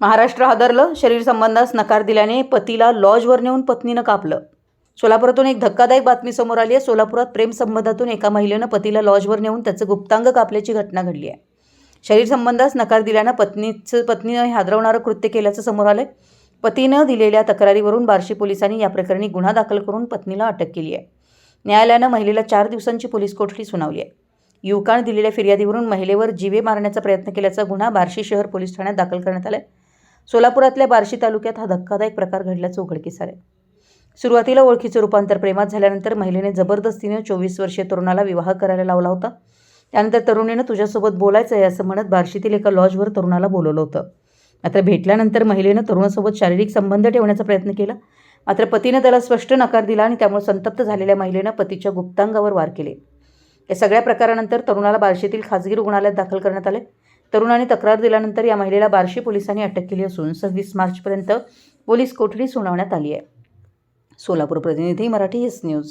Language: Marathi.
महाराष्ट्र हादरलं शरीर संबंधास नकार दिल्याने पतीला लॉजवर नेऊन पत्नीनं कापलं. सोलापुरातून एक धक्कादायक बातमी समोर आली आहे. सोलापुरात प्रेमसंबंधातून एका महिलेनं पतीला लॉजवर नेऊन त्याचं गुप्तांग कापल्याची घटना घडली आहे. शरीर संबंधास नकार दिल्यानं पत्नीचं पत्नीनं हे हादरवणारं कृत्य केल्याचं समोर आलं पतीनं दिलेल्या तक्रारीवरून बार्शी पोलिसांनी या प्रकरणी गुन्हा दाखल करून पत्नीला अटक केली आहे. न्यायालयानं महिलेला चार दिवसांची पोलीस कोठडी सुनावली आहे. युवकानं दिलेल्या फिर्यादीवरून महिलेवर जीवे मारण्याचा प्रयत्न केल्याचा गुन्हा बार्शी शहर पोलीस ठाण्यात दाखल करण्यात आला आहे सोलापुरातल्या बार्शी तालुक्यात हा धक्कादायक प्रकार घडल्याचं उघडकीस आले सुरुवातीला ओळखीचं रूपांतर प्रेमात झाल्यानंतर महिलेने जबरदस्तीने चोवीस वर्षीय तरुणाला विवाह करायला लावला होता. त्यानंतर तरुणीनं तुझ्यासोबत बोलायचं आहे असं म्हणत बार्शीतील एका लॉजवर तरुणाला बोलवलं होतं. मात्र भेटल्यानंतर महिलेनं तरुणासोबत शारीरिक संबंध ठेवण्याचा प्रयत्न केला. मात्र पतीनं त्याला स्पष्ट नकार दिला आणि त्यामुळे संतप्त झालेल्या महिलेनं पतीच्या गुप्तांगावर वार केले. या सगळ्या प्रकारानंतर तरुणाला बार्शीतील खाजगी रुग्णालयात दाखल करण्यात आले तरुणाने तक्रार दिल्यानंतर या महिलेला बार्शी पोलिसांनी अटक केली असून सव्वीस मार्चपर्यंत पोलीस कोठडी सुनावण्यात आली आहे. सोलापूर प्रतिनिधी मराठी एस न्यूज.